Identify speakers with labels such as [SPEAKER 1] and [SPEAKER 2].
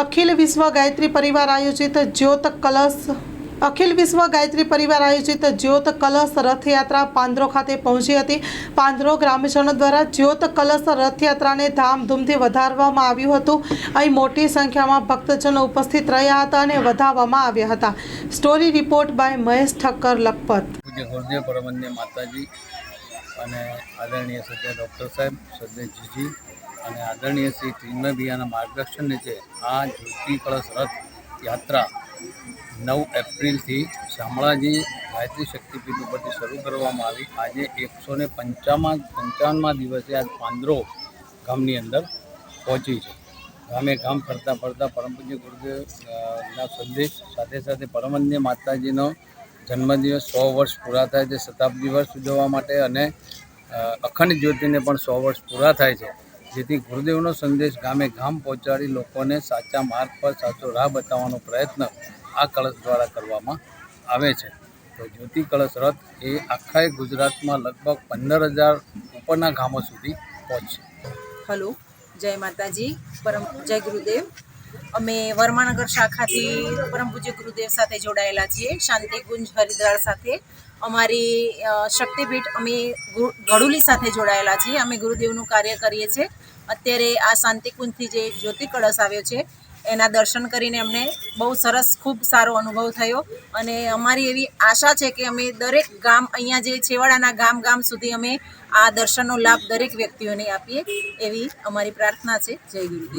[SPEAKER 1] અખિલ વિશ્વ ગાયત્રી પરિવાર આયોજિત જ્યોત કલશ અખિલ વિશ્વ ગાયત્રી પરિવાર આયોજિત જ્યોત કલશ રથયાત્રા પાંદરો ખાતે પહોંચી હતી. પાંદરો ગ્રામજનો દ્વારા જ્યોત કલશ રથયાત્રાને ધામધૂમથી વધારવામાં આવ્યું હતું. અહીં મોટી સંખ્યામાં ભક્તજનો ઉપસ્થિત રહ્યા હતા અને વધાવવામાં આવ્યા હતા. Story report by Mahesh Thakkar Lakhpat.
[SPEAKER 2] અને આદરણીય સજ્જન ડૉક્ટર સાહેબ સદય જીજી અને આદરણીય શ્રી ચિન્મય ભૈયાના માર્ગદર્શન નીચે આ જ્યોતિ કળશ રથ યાત્રા નવ એપ્રિલથી શામળાજી ગાયત્રી શક્તિપીઠ ઉપરથી શરૂ કરવામાં આવી. આજે એકસો ને પંચાવન પંચાવનમાં દિવસે આજ પાંદરો ગામની અંદર પહોંચી છે. ગામે ગામ ફરતા ફરતા પરમ પૂજ્ય ગુરુદેવ સંદેશ સાથે સાથે પરમન્ય માતાજીનો જન્મદિવસ સો વર્ષ પૂરા થાય છે. શતાબ્દી વર્ષ ઉજવવા માટે અને અખંડ જ્યોતિને પણ સો વર્ષ પૂરા થાય છે. જેથી ગુરુદેવનો સંદેશ ગામે ગામ પહોંચાડી લોકોને સાચા માર્ગ પર સાચો રાહ બતાવવાનો પ્રયત્ન આ કળશ દ્વારા કરવામાં આવે છે. તો જ્યોતિ કળશ રથ એ આખા ગુજરાતમાં લગભગ પંદર હજાર ઉપરના ગામો સુધી પહોંચશે.
[SPEAKER 3] હલો, જય માતાજી, પરમ જય ગુરુદેવ. અમે વર્માનગર શાખાથી પરમ પૂજ્ય ગુરુદેવ સાથે જોડાયેલા છીએ, શાંતિ ગુંજ હરિદ્વાર સાથે. અમારી શક્તિપીઠ અમે ગુ- ઘડુલી સાથે જોડાયેલા છીએ. અમે ગુરુદેવનું કાર્ય કરીએ છીએ. અત્યારે આ શાંતિકુંજથી જે જ્યોતિ કળશ આવ્યો છે, એના દર્શન કરીને અમને બહુ સરસ, ખૂબ સારો અનુભવ થયો. અને અમારી એવી આશા છે કે અમે દરેક ગામ, અહીંયા જે છેવાડાના ગામ ગામ સુધી અમે આ દર્શનનો લાભ દરેક વ્યક્તિઓને આપીએ એવી અમારી પ્રાર્થના છે. જય ગુરુદેવ.